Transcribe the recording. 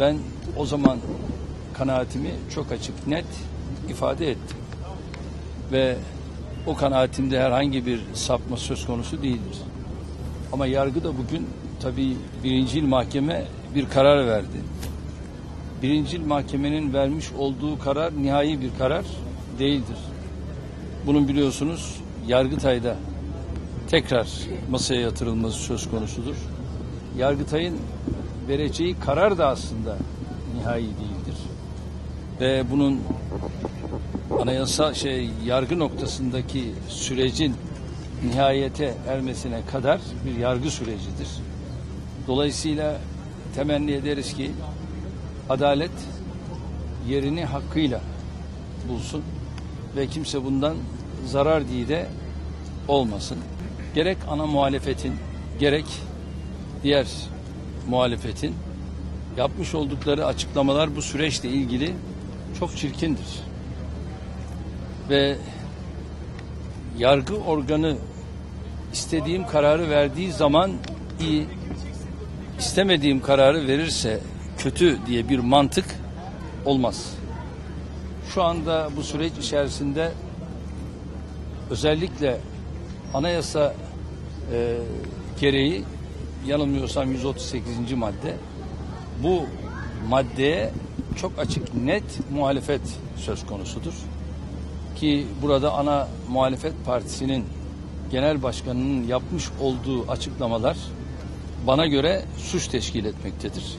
Ben o zaman kanaatimi çok açık, net ifade ettim. Ve o kanaatimde herhangi bir sapma söz konusu değildir. Ama yargı da bugün tabii birincil mahkeme bir karar verdi. Birincil mahkemenin vermiş olduğu karar nihai bir karar değildir. Bunun biliyorsunuz Yargıtay'da tekrar masaya yatırılması söz konusudur. Yargıtay'ın vereceği karar da aslında nihai değildir. Ve bunun anayasa şey yargı noktasındaki sürecin nihayete ermesine kadar bir yargı sürecidir. Dolayısıyla temenni ederiz ki adalet yerini hakkıyla bulsun ve kimse bundan zarar diye de olmasın. Gerek ana muhalefetin gerek diğer muhalefetin yapmış oldukları açıklamalar bu süreçle ilgili çok çirkindir. Ve yargı organı istediğim kararı verdiği zaman iyi, istemediğim kararı verirse kötü diye bir mantık olmaz. Şu anda bu süreç içerisinde özellikle anayasa e, gereği yanılmıyorsam 138. madde bu maddeye çok açık net muhalefet söz konusudur. Ki burada ana muhalefet partisinin genel başkanının yapmış olduğu açıklamalar bana göre suç teşkil etmektedir.